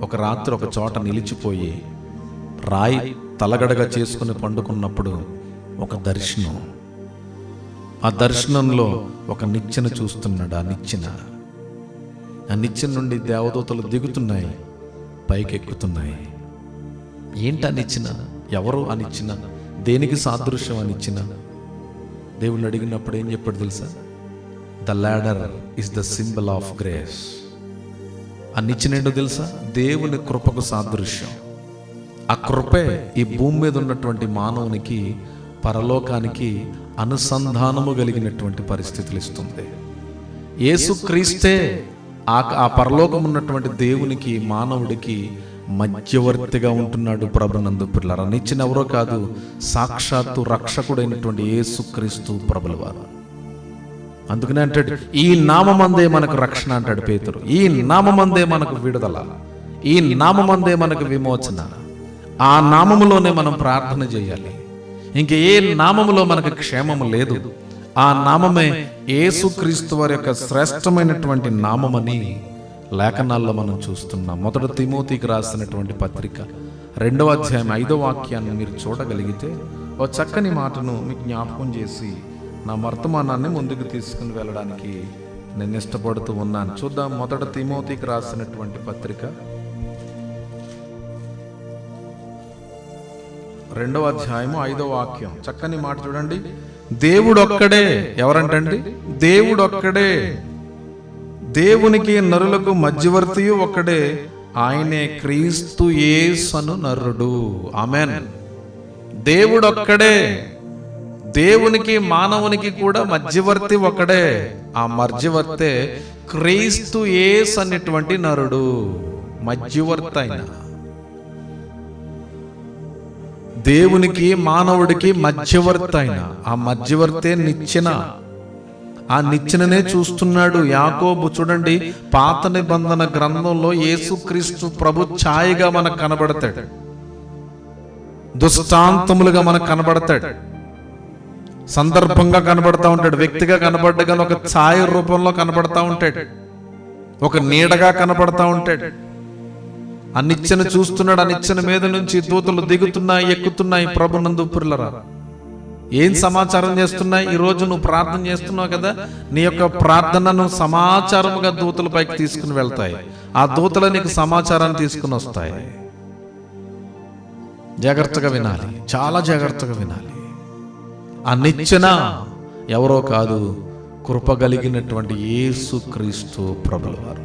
ఒక రాత్రి ఒక చోట నిలిచిపోయి రాయి తలగడగా చేసుకుని పండుకున్నప్పుడు ఒక దర్శనం. ఆ దర్శనంలో ఒక నిచ్చెన చూస్తున్నాడు ఆ నిచ్చెన. ఆ నిచ్చెన నుండి దేవదూతలు దిగుతున్నాయి పైకెక్కుతున్నాయి. ఏంటా ఏంటి ఎవరు అనిచ్చిన దేనికి సాదృశ్యం అనిచ్చిన దేవుళ్ళు దేవుణ్ణి అడిగినప్పుడు ఏం చెప్పాడు తెలుసా? The ladder is the symbol of grace ఆ నిచ్చెన తెలుసా? దేవుని కృపకు సాదృశ్యం. ఆ కృపే ఈ భూమి మీద ఉన్నటువంటి మానవునికి పరలోకానికి అనుసంధానము కలిగినటువంటి పరిస్థితులు ఇస్తుంది. యేసుక్రీస్తే ఆ ఆ పరలోకం ఉన్నటువంటి దేవునికి మానవుడికి మధ్యవర్తిగా ఉంటున్నాడు ప్రభునందు పిల్లల నిచ్చిన ఎవరో కాదు సాక్షాత్తు రక్షకుడైనటువంటి యేసుక్రీస్తు ప్రభులవారు. అందుకనే అంటాడు ఈ నామమందే మనకు రక్షణ అంటాడు పేతురు. ఈ నామమందే మనకు విడుదల. ఈ నామమందే మనకు విమోచన. ఆ నామములోనే మనం ప్రార్థన చేయాలి. ఇంక ఏ నామములో మనకు క్షేమము లేదు ఆ నామమే ఏసుక్రీస్తు వారి యొక్క శ్రేష్టమైనటువంటి నామమని లేఖనాల్లో మనం చూస్తున్నాం. మొదట తిమోతికి రాసినటువంటి పత్రిక రెండవ అధ్యాయం ఐదో వాక్యాన్ని మీరు చూడగలిగితే ఓ చక్కని మాటను మీకు జ్ఞాపకం చేసి నా వర్తమానాన్ని ముందుకు తీసుకుని వెళ్ళడానికి నేను ఇష్టపడుతూ ఉన్నాను. చూద్దాం మొదట తిమోతికి రాసినటువంటి పత్రిక. రెండవ అధ్యాయము ఐదో వాక్యం. చక్కని మాట చూడండి. దేవుడొక్కడే ఎవరంటండి? దేవుడొక్కడే. దేవునికి నరులకు మధ్యవర్తియు ఒక్కడే. ఆయనే క్రీస్తు యేసను నరుడు. ఆమెన్. దేవుడొక్కడే. దేవునికి మానవునికి కూడా మధ్యవర్తి ఒకడే. ఆ మధ్యవర్తే క్రీస్తు ఏస్ అనేటువంటి నరుడు మధ్యవర్తి అయిన దేవునికి మానవుడికి మధ్యవర్తి అయిన ఆ మధ్యవర్తే నిచ్చిన. ఆ నిచ్చెననే చూస్తున్నాడు యాకోబు. చూడండి పాత నిబంధన గ్రంథంలో యేసుక్రీస్తు ప్రభు ఛాయగా మనకు కనబడతాడు. దుష్టాంతములుగా మనకు కనబడతాడు. సందర్భంగా కనబడతా ఉంటాడు. వ్యక్తిగా కనబడ్డగానే ఒక ఛాయ రూపంలో కనబడతా ఉంటాడు. ఒక నీడగా కనబడతా ఉంటాడు. ఆ నిచ్చెన చూస్తున్నాడు. ఆ నిచ్చెన మీద నుంచి దూతలు దిగుతున్నాయి ఎక్కుతున్నాయి. ప్రభునందు పుర్లరా ఏం సమాచారం చేస్తున్నాయి? ఈ రోజు నువ్వు ప్రార్థన చేస్తున్నావు కదా? నీ యొక్క ప్రార్థనను సమాచారముగా దూతల పైకి తీసుకుని వెళ్తాయి. ఆ దూతలు నీకు సమాచారాన్ని తీసుకుని వస్తాయి. జాగ్రత్తగా వినాలి. చాలా జాగ్రత్తగా వినాలి. ఆ నిచ్చెన ఎవరో కాదు కృప కలిగినటువంటి యేసు క్రీస్తు ప్రభుల వారు